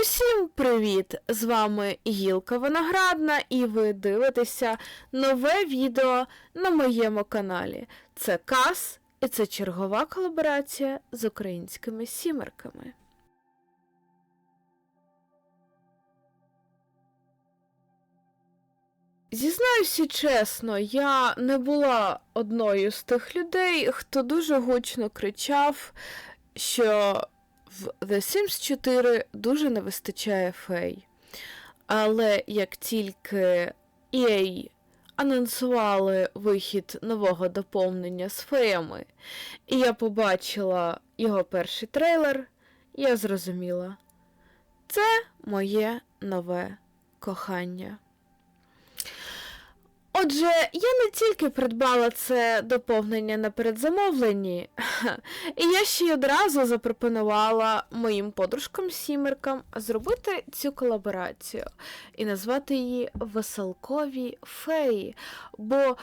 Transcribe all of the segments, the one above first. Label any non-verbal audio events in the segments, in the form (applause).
Усім привіт! З вами Гілка Виноградна, і ви дивитеся нове відео на моєму каналі. Це Кас, і це чергова колаборація з українськими сімерками. Зізнаюся чесно, я не була одною з тих людей, хто дуже гучно кричав, що в The Sims 4 дуже не вистачає фей. Але як тільки EA анонсували вихід нового доповнення з феями, і я побачила його перший трейлер, я зрозуміла, це моє нове кохання. Отже, я не тільки придбала це доповнення на передзамовленні, (laughs) і я ще й одразу запропонувала моїм подружкам-сімеркам зробити цю колаборацію і назвати її Веселкові феї. Бо,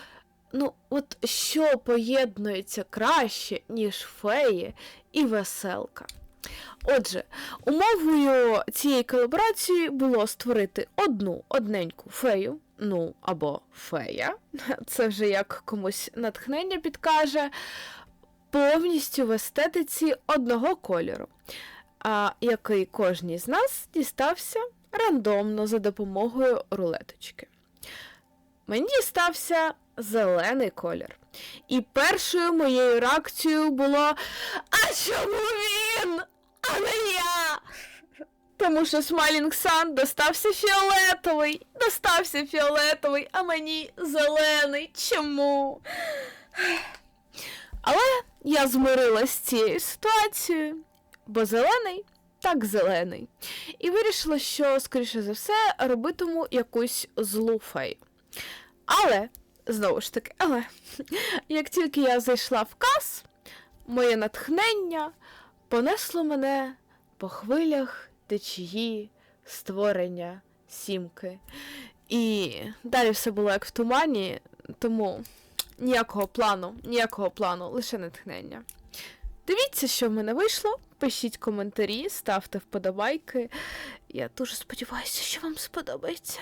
ну, от що поєднується краще, ніж феї і веселка. Отже, умовою цієї колаборації було створити одну одненьку фею, ну або фея, (laughs) це вже як комусь натхнення підкаже, повністю в естетиці одного кольору, а який кожній з нас дістався рандомно за допомогою рулеточки. Мені дістався зелений колір. І першою моєю реакцією було А чому він? Тому що Смайлінг Сан достався фіолетовий, достався фіолетовий, а мені зелений. Чому? Але я змирилась з цією ситуацією, бо зелений так зелений. І вирішила, що, скоріше за все, робитиму якусь злу. Але, знову ж таки, але, як тільки я зайшла в кас, моє натхнення понесло мене по хвилях течії створення сімки. І далі все було як в тумані, тому ніякого плану, ніякого плану, лише натхнення. Дивіться, що в мене вийшло. Пишіть коментарі, ставте вподобайки. Я дуже сподіваюся, що вам сподобається.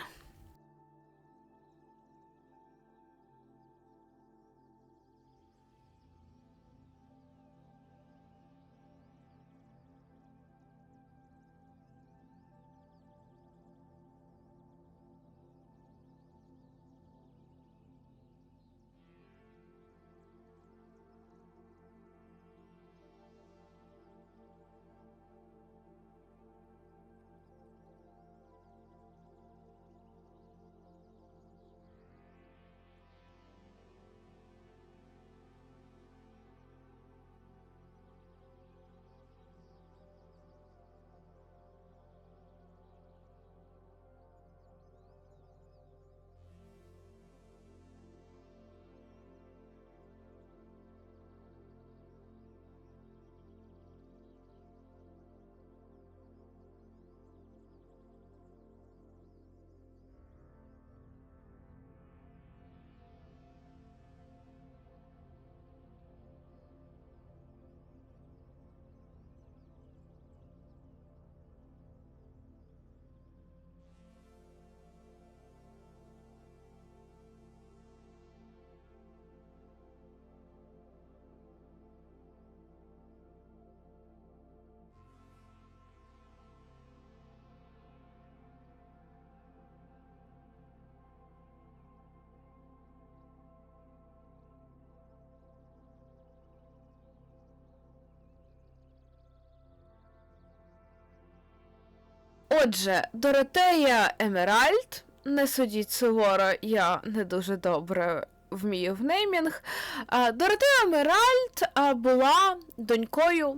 Отже, Доротея Емеральд, не судіть суворо, я не дуже добре вмію в неймінг. Доротея Емеральд була донькою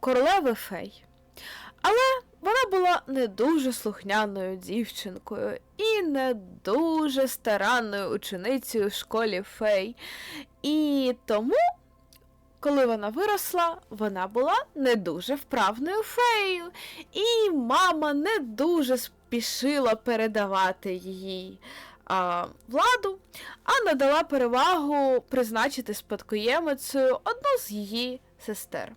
королеви фей. Але вона була не дуже слухняною дівчинкою і не дуже старанною ученицею в школі фей. І тому коли вона виросла, вона була не дуже вправною феєю, і мама не дуже спішила передавати їй а, владу, а надала перевагу призначити спадкоємицею одну з її сестер.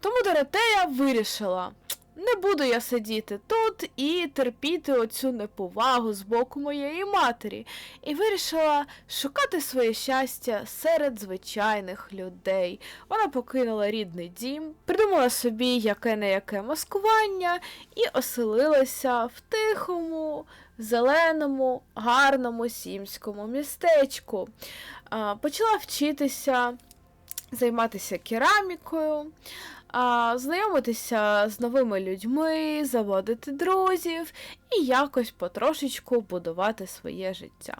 Тому Доротея вирішила: Не буду я сидіти тут і терпіти оцю неповагу з боку моєї матері, і вирішила шукати своє щастя серед звичайних людей. Вона покинула рідний дім, придумала собі яке не яке маскування і оселилася в тихому, зеленому, гарному сімському містечку. Почала вчитися, займатися керамікою а, знайомитися з новими людьми, заводити друзів і якось потрошечку будувати своє життя.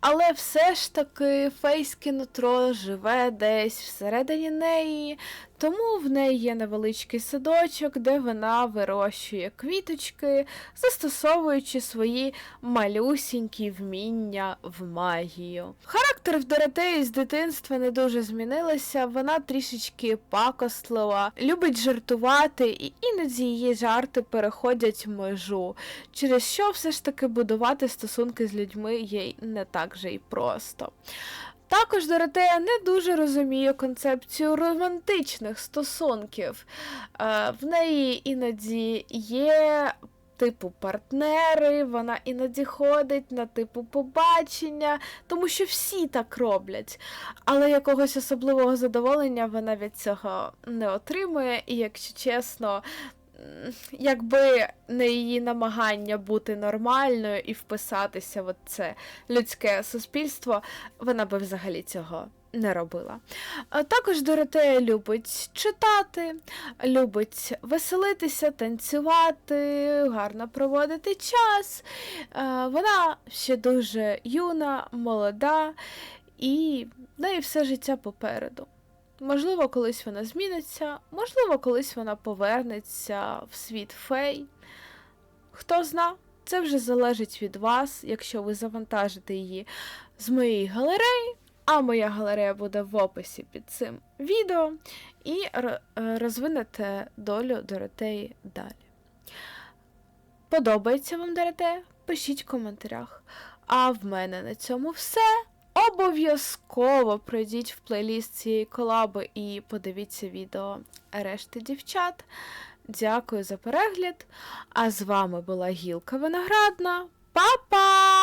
Але все ж таки фейське нутро живе десь всередині неї, тому в неї є невеличкий садочок, де вона вирощує квіточки, застосовуючи свої малюсінькі вміння в магію. Характер в Доротеї з дитинства не дуже змінилася, вона трішечки пакослива, любить жартувати, і іноді її жарти переходять межу, через що все ж таки будувати стосунки з людьми їй не так же й просто. Також Доротея не дуже розуміє концепцію романтичних стосунків. Е, В неї іноді є типу партнери, вона іноді ходить на типу побачення, тому що всі так роблять. Але якогось особливого задоволення вона від цього не отримує, і, якщо чесно, якби не її намагання бути нормальною і вписатися в це людське суспільство, вона би взагалі цього не робила. Також Доротея любить читати, любить веселитися, танцювати, гарно проводити час. Вона ще дуже юна, молода, і в неї все життя попереду. Можливо, колись вона зміниться, можливо, колись вона повернеться в світ фей. Хто зна, це вже залежить від вас, якщо ви завантажите її з моєї галереї, а моя галерея буде в описі під цим відео, і е, розвинете долю Доротеї далі. Подобається вам Доротея? Пишіть в коментарях. А в мене на цьому все. Обов'язково пройдіть в плейліст цієї колаби і подивіться відео решти дівчат. Дякую за перегляд. А з вами була Гілка Виноградна. Па-па!